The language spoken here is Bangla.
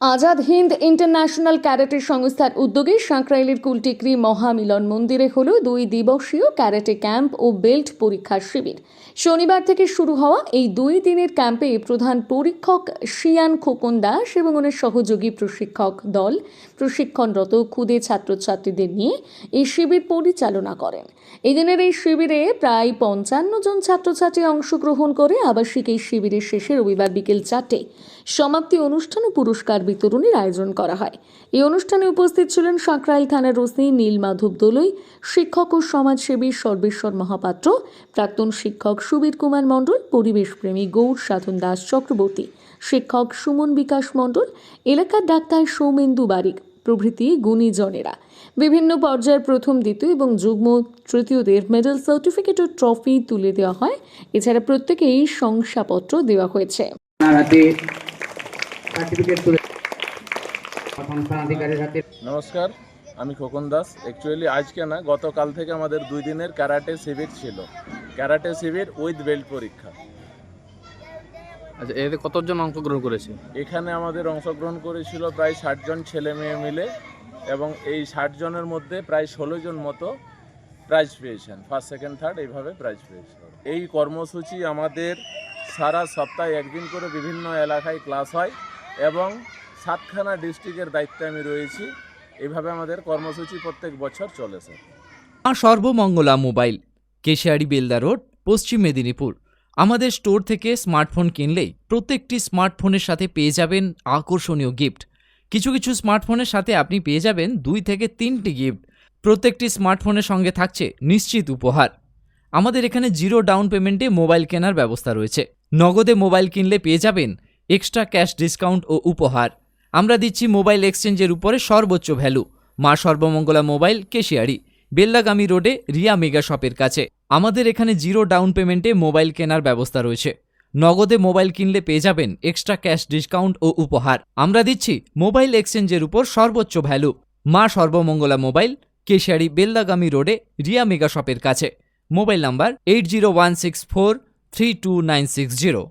আজাদ হিন্দ ইন্টারন্যাশনাল ক্যারাটে সংস্থার উদ্যোগে সাঁকরাইলের কুলটিকরি মহামিলন মন্দিরে হল দুই দিবসীয় ক্যারাটে ক্যাম্প ও বেল্ট পরীক্ষার শিবির। শনিবার থেকে শুরু হওয়া এই দুই দিনের ক্যাম্পে প্রধান পরীক্ষক শিয়ান খোকন দাস এবং ওনার সহযোগী প্রশিক্ষক দল প্রশিক্ষণরত ক্ষুদে ছাত্রছাত্রীদের নিয়ে এই শিবির পরিচালনা করেন। এই দিনের এই শিবিরে প্রায় পঞ্চান্ন জন ছাত্রছাত্রী অংশগ্রহণ করে আবাসিক এই শিবিরের শেষে রবিবার বিকেল চারটে সমাপ্তি অনুষ্ঠান ও পুরস্কার বিতরণের আয়োজন করা হয়। এই অনুষ্ঠানে উপস্থিত ছিলেন সাঁকরাইল থানার ওসি নীল মাধব দোলই, শিক্ষক ও সমাজসেবী সর্বেশ্বর মহাপাত্র, প্রাক্তন শিক্ষক সুবীর কুমার মণ্ডল, পরিবেশপ্রেমী গৌর সাধন দাস চক্রবর্তী, শিক্ষক সুমন বিকাশ মণ্ডল, এলাকার ডাক্তার সৌমেন্দু বারিক, প্রভৃতি গুণীজনেরা বিভিন্ন পর্যায়ের প্রথম, দ্বিতীয় এবং যুগ্ম, তৃতীয়দের মেডেল সার্টিফিকেট ও ট্রফি তুলে দেওয়া হয়। এছাড়া প্রত্যেকেই শংসাপত্র দেওয়া হয়েছে। নমস্কার আমি খোকন দাস। অ্যাকচুয়ালি আজকে না গতকাল থেকে আমাদের দুই দিনের ক্যারাটে শিবির ছিল। ক্যারাটে শিবির উইথ বেল্ট পরীক্ষা। আচ্ছা এতে কতজন অংশগ্রহণ করেছে? এখানে আমাদের অংশগ্রহণ করেছিল প্রায় ষাট জন ছেলে মেয়ে মিলে এবং এই ষাট জনের মধ্যে প্রায় ষোলো জন মতো প্রাইজ পেয়েছেন। ফার্স্ট সেকেন্ড থার্ড এইভাবে প্রাইজ পেয়েছেন এই কর্মসূচি আমাদের সারা সপ্তাহে একদিন করে বিভিন্ন এলাকায় ক্লাস হয় এবং সাতখানা ডিস্ট্রিক্টের দায়িত্বে আমি রয়েছি। এভাবে আমাদের কর্মসূচি প্রত্যেক বছর চলেছে সর্বমঙ্গলা মোবাইল, কেশিয়ারি বেলদা রোড, পশ্চিম মেদিনীপুর। আমাদের স্টোর থেকে স্মার্টফোন কিনলেই প্রত্যেকটি স্মার্টফোনের সাথে পেয়ে যাবেন আকর্ষণীয় গিফট। কিছু কিছু স্মার্টফোনের সাথে আপনি পেয়ে যাবেন দুই থেকে তিনটি গিফট। প্রত্যেকটি স্মার্টফোনের সঙ্গে থাকছে নিশ্চিত উপহার। আমাদের এখানে জিরো ডাউন পেমেন্টে মোবাইল কেনার ব্যবস্থা রয়েছে। নগদে মোবাইল কিনলে পেয়ে যাবেন এক্সট্রা ক্যাশ ডিসকাউন্ট ও উপহার। আমরা দিচ্ছি মোবাইল এক্সচেঞ্জের উপরে সর্বোচ্চ ভ্যালু। মা সর্বমঙ্গলা মোবাইল, কেশিয়ারি। বেল্লাগামী রোডে রিয়া মেগা শপের কাছে। আমাদের এখানে জিরো ডাউন পেমেন্টে মোবাইল কেনার ব্যবস্থা রয়েছে। নগদে মোবাইল কিনলে পেয়ে যাবেন এক্সট্রা ক্যাশ ডিসকাউন্ট ও উপহার। আমরা দিচ্ছি মোবাইল এক্সচেঞ্জের উপর সর্বোচ্চ ভ্যালু। মা সর্বমঙ্গলা মোবাইল, কেশিয়ারি বেল্লাগামী রোডে রিয়া মেগা শপের কাছে। Mobile number eight zero one six four three two nine six zero.